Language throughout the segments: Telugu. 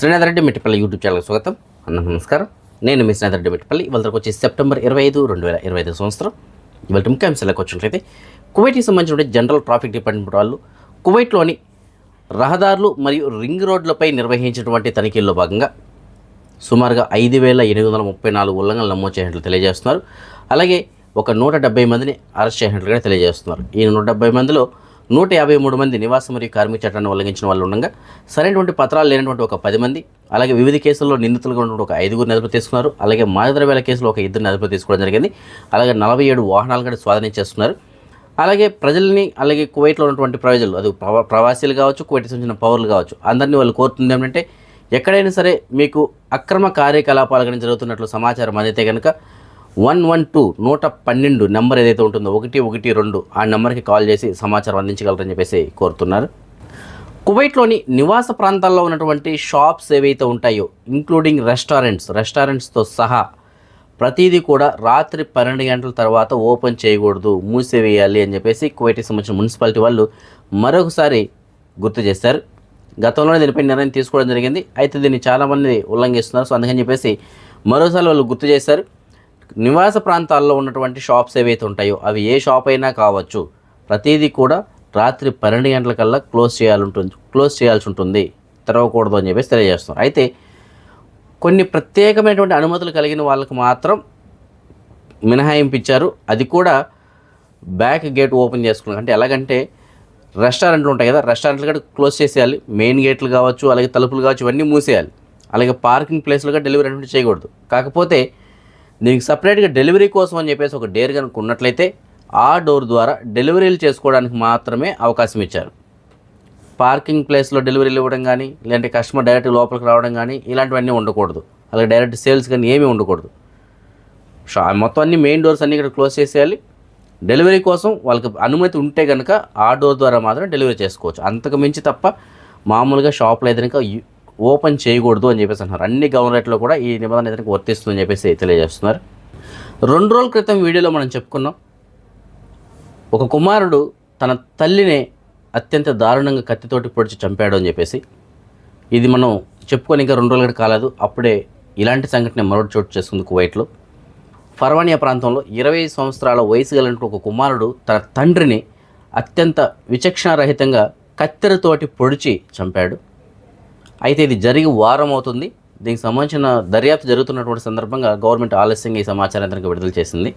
శ్రీనాథ్ రెడ్డి మిట్టిపల్లి యూట్యూబ్ ఛానల్కి స్వాగతం. అన్న నమస్కారం. నేను మీ శ్రీనాథ్ రెడ్డి మిట్టిపల్లి. ఇవాళకి వచ్చి సెప్టెంబర్ ఇరవై ఐదు రెండు వేల ఇరవై ఐదు సంవత్సరం. ఇవాళ ముఖ్యాంశాలకు వచ్చినట్లయితే కువైట్కి సంబంధించిన జనరల్ ట్రాఫిక్ డిపార్ట్మెంట్ వాళ్ళు కువైట్లోని రహదారులు మరియు రింగ్ రోడ్లపై నిర్వహించినటువంటి తనిఖీల్లో భాగంగా సుమారుగా ఐదు వేల ఎనిమిది వందల ముప్పై నాలుగు ఉల్లంఘనలు నమోదు చేసినట్లు తెలియజేస్తున్నారు. అలాగే ఒక నూట డెబ్బై మందిని అరెస్ట్ చేసినట్లుగా తెలియజేస్తున్నారు. ఈ నూట డెబ్బై మందిలో నూట యాభై మూడు మంది నివాస మరియు కార్మిక చట్టాన్ని ఉల్లంఘించిన వాళ్ళు ఉండగా సరైనటువంటి పత్రాలు లేనటువంటి ఒక పది మంది అలాగే వివిధ కేసుల్లో నిందితులుగా ఉన్నటువంటి ఒక ఐదుగురిని అదుపు తీసుకున్నారు. అలాగే మాదద్రవ్యాల కేసులో ఒక ఇద్దరిని అదుపు తీసుకోవడం జరిగింది. అలాగే నలభై ఏడు వాహనాలు కూడా స్వాధీనం చేస్తున్నారు అలాగే ప్రజల్ని అలాగే కువైట్లో ఉన్నటువంటి ప్రజలు అది ప్రవాసీలు కావచ్చు కువైట్ సంబంధించిన పౌరులు కావచ్చు అందరినీ వాళ్ళు కోరుతుంది ఏంటంటే ఎక్కడైనా సరే మీకు అక్రమ కార్యకలాపాలు కానీ జరుగుతున్నట్లు సమాచారం అందితే కనుక వన్ వన్ టూ నూట పన్నెండు నెంబర్ ఏదైతే ఉంటుందో ఒకటి ఒకటి రెండు ఆ నెంబర్కి కాల్ చేసి సమాచారం అందించగలరని చెప్పేసి కోరుతున్నారు. కువైట్లోని నివాస ప్రాంతాల్లో ఉన్నటువంటి షాప్స్ ఏవైతే ఉంటాయో ఇంక్లూడింగ్ రెస్టారెంట్స్ రెస్టారెంట్స్తో సహా ప్రతిదీ కూడా రాత్రి పన్నెండు గంటల తర్వాత ఓపెన్ చేయకూడదు మూసివేయాలి అని చెప్పేసి కువైట్కి సంబంధించిన మున్సిపాలిటీ వాళ్ళు మరొకసారి గుర్తు చేశారు. గతంలోనే దీనిపై నిర్ణయం తీసుకోవడం జరిగింది. అయితే దీన్ని చాలామంది ఉల్లంఘిస్తున్నారు. సో అందుకని చెప్పేసి మరోసారి వాళ్ళు గుర్తు చేశారు. నివాస ప్రాంతాల్లో ఉన్నటువంటి షాప్స్ ఏవైతే ఉంటాయో అవి ఏ షాప్ అయినా కావచ్చు. ప్రతిదీ కూడా రాత్రి పన్నెండు గంటల కల్లా క్లోజ్ చేయాలి ఉంటుంది క్లోజ్ చేయాల్సి ఉంటుంది తెరవకూడదు అని చెప్పేసి తెలియజేస్తున్నారు. అయితే కొన్ని ప్రత్యేకమైనటువంటి అనుమతులు కలిగిన వాళ్ళకి మాత్రం మినహాయింపించారు అది కూడా బ్యాక్ గేట్ ఓపెన్ చేసుకున్నారు అంటే ఎలాగంటే రెస్టారెంట్లు ఉంటాయి కదా రెస్టారెంట్లు కూడా క్లోజ్ చేసేయాలి. మెయిన్ గేట్లు కావచ్చు అలాగే తలుపులు కావచ్చు ఇవన్నీ మూసేయాలి. అలాగే పార్కింగ్ ప్లేస్లుగా డెలివరీ అనేది చేయకూడదు. కాకపోతే దీనికి సపరేట్గా డెలివరీ కోసం అని చెప్పేసి ఒక డేర్ కనుక ఉన్నట్లయితే ఆ డోర్ ద్వారా డెలివరీలు చేసుకోవడానికి మాత్రమే అవకాశం ఇచ్చారు. పార్కింగ్ ప్లేస్లో డెలివరీలు ఇవ్వడం కానీ లేదంటే కస్టమర్ డైరెక్ట్ లోపలికి రావడం కానీ ఇలాంటివన్నీ ఉండకూడదు. అలాగే డైరెక్ట్ సేల్స్ కానీ ఏమీ ఉండకూడదు. షా మొత్తం అన్ని మెయిన్ డోర్స్ అన్నీ ఇక్కడ క్లోజ్ చేసేయాలి. డెలివరీ కోసం వాళ్ళకి అనుమతి ఉంటే కనుక ఆ డోర్ ద్వారా మాత్రం డెలివరీ చేసుకోవచ్చు. అంతకు మించి తప్ప మామూలుగా షాప్లో అయితే కనుక ఓపెన్ చేయకూడదు అని చెప్పేసి అంటున్నారు. అన్ని గవర్నరేట్లో కూడా ఈ నిబంధన అయితే వర్తిస్తుందని చెప్పేసి తెలియజేస్తున్నారు. రెండు రోజుల క్రితం వీడియోలో మనం చెప్పుకున్నాం. ఒక కుమారుడు తన తల్లిని అత్యంత దారుణంగా కత్తితోటి పొడిచి చంపాడు అని చెప్పేసి. ఇది మనం చెప్పుకొని ఇంకా రెండు రోజులు కాలేదు. అప్పుడే ఇలాంటి సంఘటన మరొకటి చోటు చేసుకుంది కువైట్లో. ఫర్వానియా ప్రాంతంలో ఇరవై సంవత్సరాల వయసు కలిగిన ఒక కుమారుడు తన తండ్రిని అత్యంత విచక్షణారహితంగా కత్తెరతోటి పొడిచి చంపాడు. అయితే ఇది జరిగి వారం అవుతుంది. దీనికి సంబంధించిన దర్యాప్తు జరుగుతున్నటువంటి సందర్భంగా గవర్నమెంట్ ఆలస్యంగా ఈ సమాచారం తనకు విడుదల చేసింది.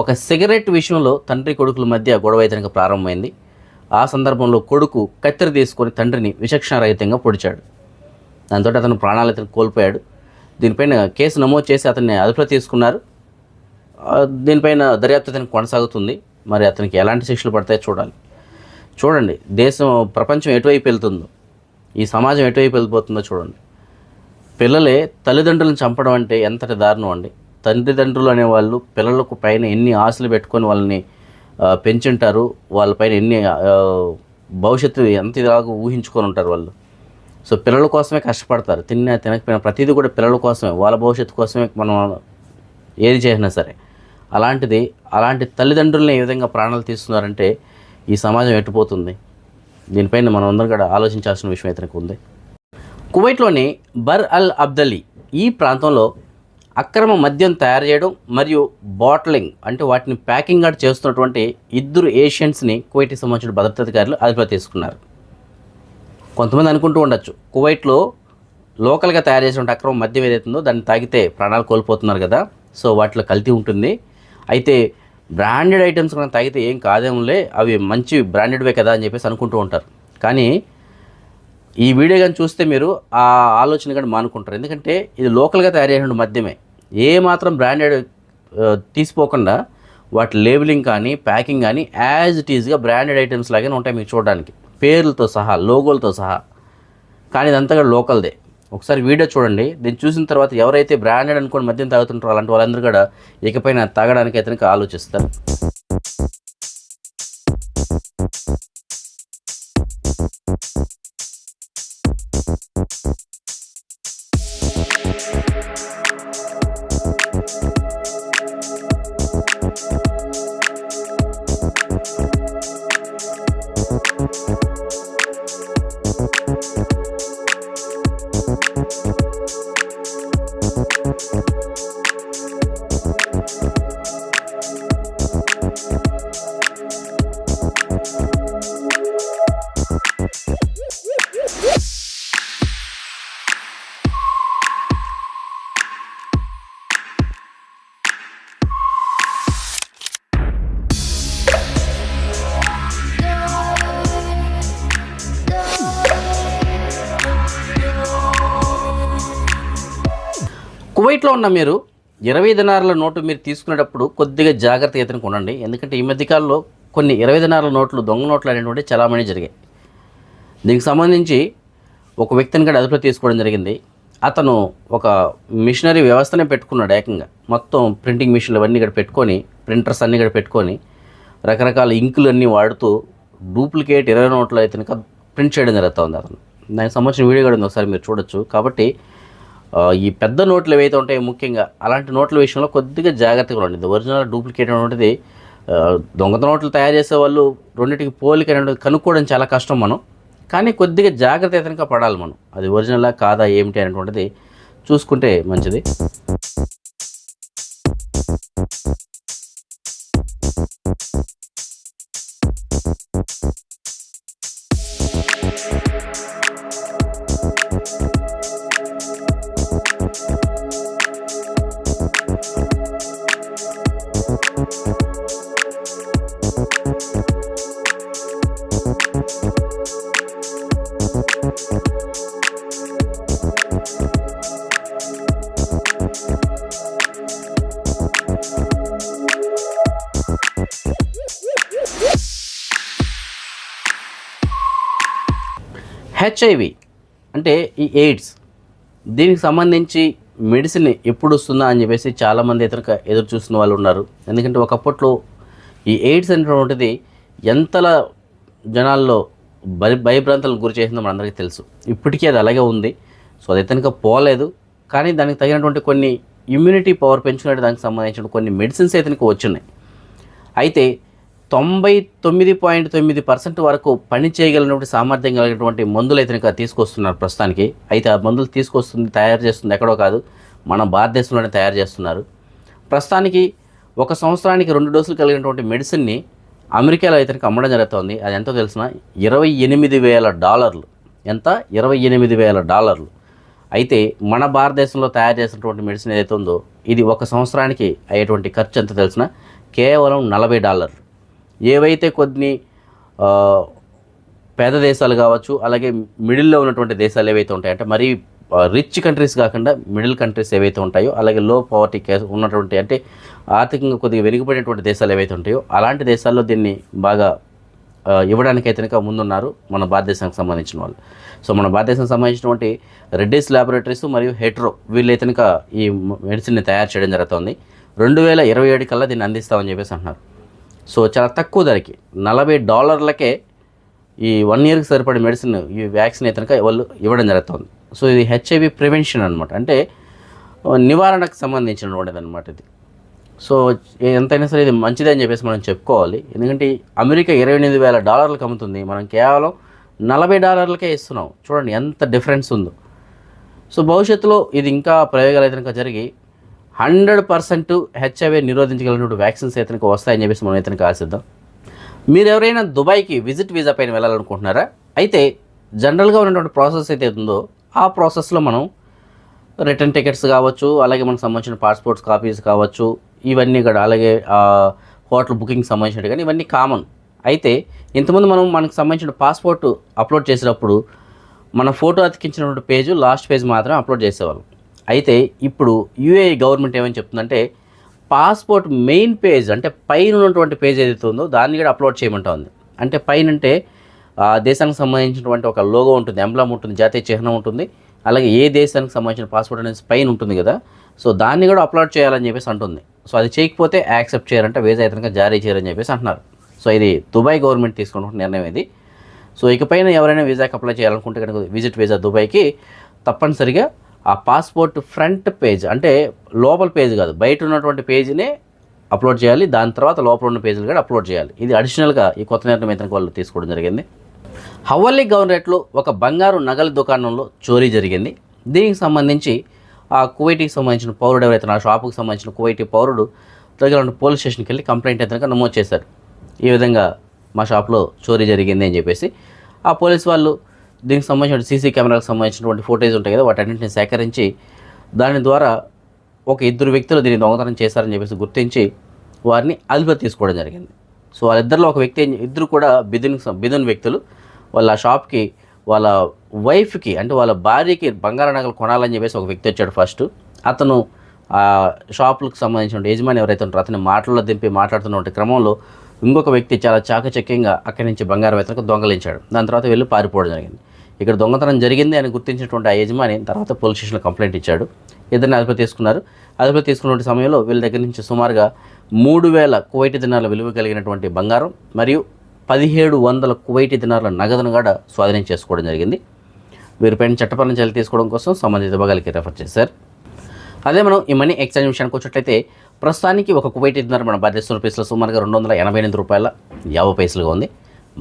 ఒక సిగరెట్ విషయంలో తండ్రి కొడుకుల మధ్య గొడవ అయితే ప్రారంభమైంది. ఆ సందర్భంలో కొడుకు కత్తెర తీసుకొని తండ్రిని విచక్షణారహితంగా పొడిచాడు. దాంతో అతను ప్రాణాలు అతను కోల్పోయాడు. దీనిపైన కేసు నమోదు చేసి అతన్ని అదుపులో తీసుకున్నారు. దీనిపైన దర్యాప్తు అతనికి కొనసాగుతుంది. మరి అతనికి ఎలాంటి శిక్షలు పడతాయో చూడాలి. చూడండి దేశం ప్రపంచం ఎటువైపు వెళ్తుందో. ఈ సమాజం ఎటువైపు వెళ్ళిపోతుందో చూడండి. పిల్లలే తల్లిదండ్రులను చంపడం అంటే ఎంతటి దారుణం అండి. తల్లిదండ్రులు అనేవాళ్ళు పిల్లలకు పైన ఎన్ని ఆశలు పెట్టుకొని వాళ్ళని పెంచుంటారు వాళ్ళపైన ఎన్ని భవిష్యత్తు ఎంత ఇలాగ ఊహించుకొని ఉంటారు వాళ్ళు. సో పిల్లల కోసమే కష్టపడతారు. తిన్నా తినకపోయినా ప్రతిదీ కూడా పిల్లల కోసమే వాళ్ళ భవిష్యత్తు కోసమే మనం ఏది చేసినా సరే. అలాంటిది అలాంటి తల్లిదండ్రులని ఏ విధంగా ప్రాణాలు తీస్తున్నారంటే ఈ సమాజం ఎట్టుపోతుంది దీనిపైన మనం అందరం కూడా ఆలోచించాల్సిన విషయం అయితే ఉంది. కువైట్లోని బర్ అల్ అబ్దలీ ఈ ప్రాంతంలో అక్రమ మద్యం తయారు చేయడం మరియు బాటిలింగ్ అంటే వాటిని ప్యాకింగ్ కూడా చేస్తున్నటువంటి ఇద్దరు ఏషియన్స్ని కువైట్కి సంబంధించిన భద్రతాధికారులు అదుపులో తీసుకున్నారు. కొంతమంది అనుకుంటూ ఉండొచ్చు కువైట్లో లోకల్గా తయారు చేసిన అక్రమ మద్యం ఏదైతుందో దాన్ని తాగితే ప్రాణాలు కోల్పోతున్నారు కదా సో వాటిలో కల్తీ ఉంటుంది. అయితే బ్రాండెడ్ ఐటమ్స్ కనుక తాగితే ఏం కాదేమోలే అవి మంచి బ్రాండెడ్వే కదా అని చెప్పేసి అనుకుంటూ ఉంటారు. కానీ ఈ వీడియో కానీ చూస్తే మీరు ఆ ఆలోచన కానీ మానుకుంటారు. ఎందుకంటే ఇది లోకల్గా తయారు చేసిన మద్యమే. ఏ మాత్రం బ్రాండెడ్ తీసిపోకుండా వాటి లేబులింగ్ కానీ ప్యాకింగ్ కానీ యాజ్ ఇట్ ఈజ్గా బ్రాండెడ్ ఐటమ్స్ లాగానే ఉంటాయి మీకు చూడడానికి. పేర్లతో సహా లోగోలతో సహా. కానీ ఇదంతా కూడా లోకల్దే. ఒకసారి వీడియో చూడండి. దీన్ని చూసిన తర్వాత ఎవరైతే బ్రాండెడ్ అనుకోని మద్యం తాగుతుంటారో అలాంటి వాళ్ళందరూ కూడా ఇకపైన తాగడానికి అయితే ఆలోచిస్తారు. కువైట్లో మీరు ఇరవై దినారుల నోటు మీరు తీసుకునేటప్పుడు కొద్దిగా జాగ్రత్తగా ఉండండి ఎందుకంటే ఈ మధ్యకాలంలో కొన్ని ఇరవై దినారుల నోట్లు దొంగ నోట్లు అనేటువంటి చలామణి జరిగాయి. దీనికి సంబంధించి ఒక వ్యక్తిని కూడా అదుపులో తీసుకోవడం జరిగింది. అతను ఒక మిషనరీ వ్యవస్థనే పెట్టుకున్నాడు ఏకంగా. మొత్తం ప్రింటింగ్ మిషన్లు అవన్నీ ఇక్కడ పెట్టుకొని ప్రింటర్స్ అన్నీ ఇక్కడ పెట్టుకొని రకరకాల ఇంకులు అన్నీ వాడుతూ డూప్లికేట్ ఇరవై నోట్లు అయితే ప్రింట్ చేయడం జరుగుతుంది అతను. దానికి సంబంధించిన వీడియో కూడా ఉంది. ఒకసారి మీరు చూడొచ్చు. కాబట్టి ఈ పెద్ద నోట్లు ఏవైతే ఉంటాయో ముఖ్యంగా అలాంటి నోట్ల విషయంలో కొద్దిగా జాగ్రత్తగా ఉండండి. ఒరిజినల్ డూప్లికేట్ ఉంటుంది దొంగత నోట్లు తయారు చేసే వాళ్ళు రెండింటికి పోలిక అనేది కనుక్కోవడం చాలా కష్టం మనం. కానీ కొద్దిగా జాగ్రత్త పడాలి మనం. అది ఒరిజినలా కాదా ఏమిటి అనేటువంటిది చూసుకుంటే మంచిది. హెచ్ఐవి అంటే ఈ ఎయిడ్స్ దీనికి సంబంధించి మెడిసిన్ ఎప్పుడు వస్తుందా అని చెప్పేసి చాలామంది ఇతర ఎదురు చూస్తున్న వాళ్ళు ఉన్నారు. ఎందుకంటే ఒకప్పట్లో ఈ ఎయిడ్స్ అనేటువంటిది ఎంతలా జనాల్లో భయ భయభ్రాంతలకు గురి చేసిందో మనందరికీ తెలుసు. ఇప్పటికీ అది అలాగే ఉంది. సో అది ఇతనిక పోలేదు. కానీ దానికి తగినటువంటి కొన్ని ఇమ్యూనిటీ పవర్ పెంచుకునే దానికి సంబంధించిన కొన్ని మెడిసిన్స్ అయితే వచ్చినాయి అయితే తొంభై తొమ్మిది పాయింట్ తొమ్మిది పర్సెంట్ వరకు పని చేయగలిగినటువంటి సామర్థ్యం కలిగినటువంటి మందులు అయితే కనుక తీసుకొస్తున్నారు ప్రస్తుతానికి. అయితే ఆ మందులు తీసుకొస్తుంది తయారు చేస్తుంది ఎక్కడో కాదు మన భారతదేశంలోనే తయారు చేస్తున్నారు. ప్రస్తుతానికి ఒక సంవత్సరానికి రెండు డోసులు కలిగినటువంటి మెడిసిన్ని అమెరికాలో అయితే అమ్మడం జరుగుతుంది. అది ఎంతో తెలిసిన ఇరవై ఎనిమిది వేల డాలర్లు. ఎంత? ఇరవై ఎనిమిది వేల డాలర్లు. అయితే మన భారతదేశంలో తయారు చేసినటువంటి మెడిసిన్ ఏదైతే ఉందో ఇది ఒక సంవత్సరానికి అయ్యేటువంటి ఖర్చు ఎంత తెలిసిన కేవలం నలభై డాలర్లు. ఏవైతే కొన్ని పేద దేశాలు కావచ్చు అలాగే మిడిల్లో ఉన్నటువంటి దేశాలు ఏవైతే ఉంటాయంటే అంటే మరీ రిచ్ కంట్రీస్ కాకుండా మిడిల్ కంట్రీస్ ఏవైతే ఉంటాయో అలాగే లో పవర్టీ ఉన్నటువంటి అంటే ఆర్థికంగా కొద్దిగా వెనుకబడినటువంటి దేశాలు ఏవైతే ఉంటాయో అలాంటి దేశాల్లో దీన్ని బాగా ఇవ్వడానికి అయితే కనుక ముందున్నారు మన భారతదేశానికి సంబంధించిన వాళ్ళు. సో మన భారతదేశానికి సంబంధించినటువంటి రెడ్డిస్ ల్యాబొరేటరీస్ మరియు హెట్రో వీళ్ళు అయితే కనుక ఈ మెడిసిన్ని తయారు చేయడం జరుగుతుంది. రెండు వేల ఇరవై ఏడు కల్లా దీన్ని అందిస్తామని చెప్పేసి అంటున్నారు. సో చాలా తక్కువ ధరకి నలభై డాలర్లకే ఈ వన్ ఇయర్కి సరిపడే మెడిసిన్ ఈ వ్యాక్సిన్ అయితే వాళ్ళు ఇవ్వడం జరుగుతుంది. సో ఇది హెచ్ఐవి ప్రివెన్షన్ అనమాట అంటే నివారణకు సంబంధించినటువంటిది అనమాట ఇది. సో ఎంతైనా సరే ఇది మంచిదని చెప్పేసి మనం చెప్పుకోవాలి. ఎందుకంటే అమెరికా ఇరవై ఎనిమిది వేల డాలర్లకు అమ్ముతుంది. మనం కేవలం నలభై డాలర్లకే ఇస్తున్నాం. చూడండి ఎంత డిఫరెన్స్ ఉందో. సో భవిష్యత్తులో ఇది ఇంకా ప్రయోగాలు అయితే జరిగి హండ్రెడ్ పర్సెంట్ హెచ్ఐవి నిరోధించగలిగినటువంటి వ్యాక్సిన్స్ ఇతనికి వస్తాయని చెప్పేసి మనం ఇతనికి ఆశిద్దాం. మీరు ఎవరైనా దుబాయ్కి విజిట్ వీజా పైన వెళ్ళాలనుకుంటున్నారా? అయితే జనరల్గా ఉన్నటువంటి ప్రాసెస్ అయితే ఉందో ఆ ప్రాసెస్లో మనం రిటర్న్ టికెట్స్ కావచ్చు అలాగే మనకు సంబంధించిన పాస్పోర్ట్స్ కాపీస్ కావచ్చు ఇవన్నీ కూడా అలాగే హోటల్ బుకింగ్ సంబంధించినవి కానీ ఇవన్నీ కామన్. అయితే ఇంతకుముందు మనం మనకు సంబంధించిన పాస్పోర్ట్ అప్లోడ్ చేసినప్పుడు మన ఫోటో అతికించినటువంటి పేజ్ లాస్ట్ పేజ్ మాత్రం అప్లోడ్ చేసేవాళ్ళం. అయితే ఇప్పుడు యూఏ గవర్నమెంట్ ఏమని చెప్తుందంటే పాస్పోర్ట్ మెయిన్ పేజ్ అంటే పైన ఉన్నటువంటి పేజ్ ఏదైతే ఉందో దాన్ని కూడా అప్లోడ్ చేయమంటా ఉంది అంటే పైన అంటే ఆ దేశానికి సంబంధించినటువంటి ఒక లోగో ఉంటుంది ఎంబ్లం ఉంటుంది జాతీయ చిహ్నం ఉంటుంది అలాగే ఏ దేశానికి సంబంధించిన పాస్పోర్ట్ అనేది పైన ఉంటుంది కదా సో దాన్ని కూడా అప్లోడ్ చేయాలని చెప్పేసి అంటుంది. సో అది చేయకపోతే యాక్సెప్ట్ చేయాలంటే వీసా ఇతరంగా జారీ చేయాలని చెప్పేసి అంటున్నారు. సో ఇది దుబాయ్ గవర్నమెంట్ తీసుకున్న నిర్ణయం ఇది. సో ఇకపైన ఎవరైనా వీసాకి అప్లై చేయాలనుకుంటే కనుక విజిట్ వీసా దుబాయ్కి తప్పనిసరిగా ఆ పాస్పోర్ట్ ఫ్రంట్ పేజ్ అంటే లోపల పేజ్ కాదు బయట ఉన్నటువంటి పేజీనే అప్లోడ్ చేయాలి దాని తర్వాత లోపల ఉన్న పేజీలు కూడా అప్లోడ్ చేయాలి. ఇది అడిషనల్గా ఈ కొత్త నిర్ణయం ఇతర వాళ్ళు తీసుకోవడం జరిగింది. హవల్లీ గవర్నరేట్లో ఒక బంగారు నగల దుకాణంలో చోరీ జరిగింది. దీనికి సంబంధించి ఆ కువైటీకి సంబంధించిన పౌరుడు ఎవరైతే ఆ షాపుకి సంబంధించిన కువైటీ పౌరుడు దగ్గర ఉన్న పోలీస్ స్టేషన్కి వెళ్ళి కంప్లైంట్ అయితే నమోదు చేశారు. ఈ విధంగా మా షాప్లో చోరీ జరిగింది అని చెప్పేసి ఆ పోలీస్ వాళ్ళు దీనికి సంబంధించిన సీసీ కెమెరాలకు సంబంధించినటువంటి ఫోటేజ్ ఉంటాయి కదా వాటన్నింటిని సేకరించి దాని ద్వారా ఒక ఇద్దరు వ్యక్తులు దీన్ని దొంగతనం చేశారని చెప్పేసి గుర్తించి వారిని అదుపులో తీసుకోవడం జరిగింది. సో వాళ్ళిద్దరిలో ఒక వ్యక్తి ఇద్దరు కూడా బిదున్ బిదున్ వ్యక్తులు. వాళ్ళ షాప్కి వాళ్ళ వైఫ్కి అంటే వాళ్ళ భార్యకి బంగారం నగలు కొనాలని చెప్పేసి ఒక వ్యక్తి వచ్చాడు ఫస్ట్. అతను ఆ షాపులకు సంబంధించిన యజమాని ఎవరైతే ఉంటారో అతని మాటల్లో దింపి మాట్లాడుతున్నటువంటి క్రమంలో ఇంకొక వ్యక్తి చాలా చాకచక్యంగా అక్కడి నుంచి బంగారం వెతకు దొంగలించాడు. దాని తర్వాత వెళ్ళి పారిపోవడం జరిగింది. ఇక్కడ దొంగతనం జరిగింది అని గుర్తించినటువంటి ఆ యజమాని తర్వాత పోలీస్ స్టేషన్లో కంప్లైంట్ ఇచ్చాడు. ఇద్దరిని అదుపులో తీసుకున్నారు. అదుపులో తీసుకున్నటువంటి సమయంలో వీళ్ళ దగ్గర నుంచి సుమారుగా మూడు వేల కువైటి దినాల విలువ కలిగినటువంటి బంగారం మరియు పదిహేడు వందల కువైటి దినాల నగదును కూడా స్వాధీనం చేసుకోవడం జరిగింది. వీరిపైన చట్టపరమైన చర్యలు తీసుకోవడం కోసం సంబంధిత విభాగాలకి రెఫర్ చేశారు. అదే మనం ఈ మనీ ఎక్స్చేంజ్ విషయానికి వచ్చినట్లయితే ప్రస్తుతానికి ఒక కువైట్ ఇద్దరు మన భారతదేశం రూపీస్లో సుమారుగా రెండు వందల ఎనభై ఎనిమిది రూపాయల యాభై పైసలుగా ఉంది.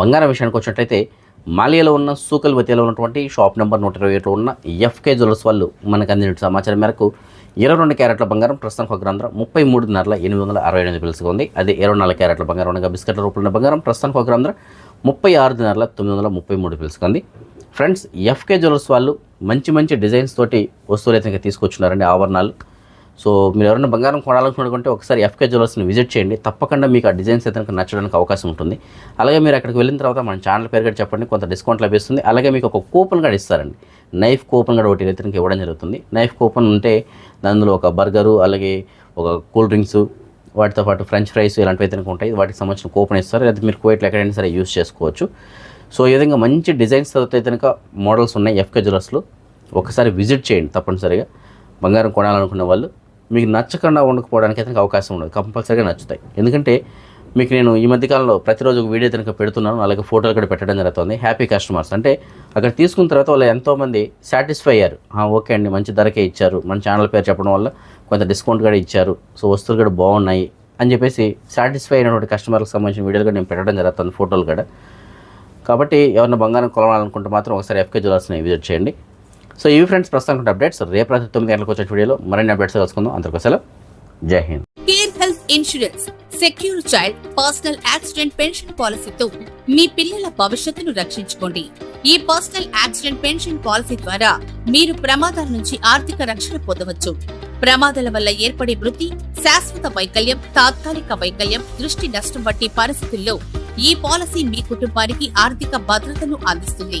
బంగారం విషయానికి వచ్చినట్లయితే మాలియాలో ఉన్న సూకల్ వతిలో ఉన్నటువంటి షాప్ నెంబర్ నూట ఇరవై ఏడులో ఉన్న ఎఫ్కే జ్యువెలర్స్ వాళ్ళు మనకు అందిన సమాచారం మేరకు ఇరవై రెండు క్యారెట్ల బంగారం ప్రస్తుతం ఒక గ్రామ ముప్పై మూడున్నరల ఎనిమిది వందల అరవై ఎనిమిది పిలుసుగా ఉంది. అదే ఇరవై నాలుగు క్యారెట్ల బంగారం ఉండగా బిస్కెట్ల రూపంలో బంగారం ప్రస్తుతానికి ఒక గ్రామ ముప్పై ఆరున్నర తొమ్మిది వందల ముప్పై మూడు పిలుసుకుంది ఉంది. ఫ్రెండ్స్ ఎఫ్కే జ్యువెలర్స్ వాళ్ళు మంచి మంచి డిజైన్స్ తోటి వస్తువులు అయితే తీసుకొచ్చున్నారండి. ఆభరణాలు సో మీరు ఎవరైనా బంగారం కొనాలనుకుంటే ఒకసారి ఎఫ్కే జ్యువెలర్స్ని విజిట్ చేయండి. తప్పకుండా మీకు ఆ డిజైన్స్ అయితే నచ్చడానికి అవకాశం ఉంటుంది. అలాగే మీరు అక్కడికి వెళ్ళిన తర్వాత మన ఛానల్ పేరు కూడా చెప్పండి. కొంత డిస్కౌంట్ లభిస్తుంది. అలాగే మీకు ఒక కూపన్ కూడా ఇస్తారండి. నైఫ్ కూపన్ కూడా ఒకటి రైతునికి ఇవ్వడం జరుగుతుంది. నైఫ్ కూపన్ ఉంటే అందులో ఒక బర్గరు అలాగే ఒక కూల్ డ్రింక్స్ వాటితో పాటు ఫ్రెంచ్ ఫ్రైస్ ఇలాంటివి అయితే ఉంటాయి. వాటికి సంబంధించిన కూపన్ ఇస్తారు. లేదా మీరు కోయిట్లో ఎక్కడైనా సరే యూస్ చేసుకోవచ్చు. సో ఈ విధంగా మంచి డిజైన్స్ అయితే కనుక మోడల్స్ ఉన్నాయి ఎఫ్కే జ్యువెలర్స్లో ఒకసారి విజిట్ చేయండి తప్పనిసరిగా. బంగారం కొనాలనుకున్న వాళ్ళు మీకు నచ్చకుండా ఉండకపోవడానికి అయితే అవకాశం ఉండదు. కంపల్సరీగా నచ్చుతాయి. ఎందుకంటే మీకు నేను ఈ మధ్యకాలంలో ప్రతిరోజు ఒక వీడియో కనుక పెడుతున్నాను. అలాగే ఫోటోలు కూడా పెట్టడం జరుగుతుంది. హ్యాపీ కస్టమర్స్ అంటే అక్కడ తీసుకున్న తర్వాత వాళ్ళు ఎంతోమంది సాటిస్ఫై అయ్యారు. ఓకే అండి. మంచి ధరకే ఇచ్చారు. మన ఛానల్ పేరు చెప్పడం వల్ల కొంత డిస్కౌంట్ కూడా ఇచ్చారు. సో వస్తువులు కూడా బాగున్నాయి. అని చెప్పేసి సాటిస్ఫై అయినటువంటి కస్టమర్లకు సంబంధించిన వీడియోలు కూడా నేను పెట్టడం జరుగుతుంది. ఫోటోలు కూడా. కాబట్టి ఎవరైనా బంగారం కొనాలనుకుంటే మాత్రం ఒకసారి ఎఫ్కే జ్యువెలర్స్ని విజిట్ చేయండి. సో ఇవి ఫ్రెండ్స్ ప్రస్తుతానికి అప్డేట్స్ రేపు రాత్రి తొమ్మిది గంటలకు వచ్చే వీడియోలో మరిన్ని అప్డేట్స్ కలుసుకుందాం. అందరికీ సెలవు. Jai Hind. Care health insurance secure child personal accident pension పాలసీతో మీ పిల్లల భవిష్యత్తును రక్షించుకోండి. ఈ పర్సనల్ యాక్సిడెంట్ పెన్షన్ పాలసీ ద్వారా మీరు ప్రమాదాల నుంచి ఆర్థిక రక్షణ పొందవచ్చు. ప్రమాదాల వల్ల ఏర్పడే మృతి శాశ్వత వైకల్యం తాత్కాలిక వైకల్యం దృష్టి నష్టం వంటి పరిస్థితుల్లో ఈ పాలసీ మీ కుటుంబానికి ఆర్థిక భద్రతను అందిస్తుంది.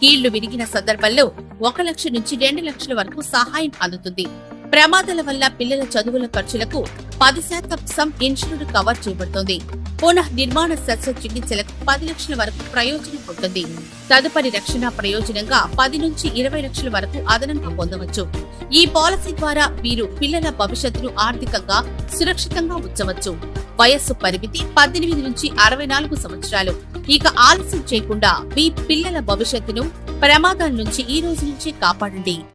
కీళ్ళు విరిగిన సందర్భంలో ఒక లక్ష నుంచి రెండు లక్షల వరకు సహాయం అందుతుంది. ప్రమాదాల వల్ల పిల్లల చదువుల ఖర్చులకు పది శాతం సమ్ ఇన్సూరెన్స్ కవర్ చేయబడుతుంది. పునః నిర్మాణ శస్త్ర చికిత్సలకు పది లక్షల వరకు ప్రయోజనం ఉంటుంది. తదుపరి రక్షణ ప్రయోజనంగా పది నుంచి ఇరవై లక్షల వరకు అదనంగా పొందవచ్చు. ఈ పాలసీ ద్వారా మీరు పిల్లల భవిష్యత్తును ఆర్థికంగా సురక్షితంగా ఉంచవచ్చు. వయస్సు పరిమితి పద్దెనిమిది నుంచి అరవై నాలుగు సంవత్సరాలు. ఇక ఆలస్యం చేయకుండా మీ పిల్లల భవిష్యత్తును ప్రమాదాల నుంచి ఈ రోజు నుంచి కాపాడండి.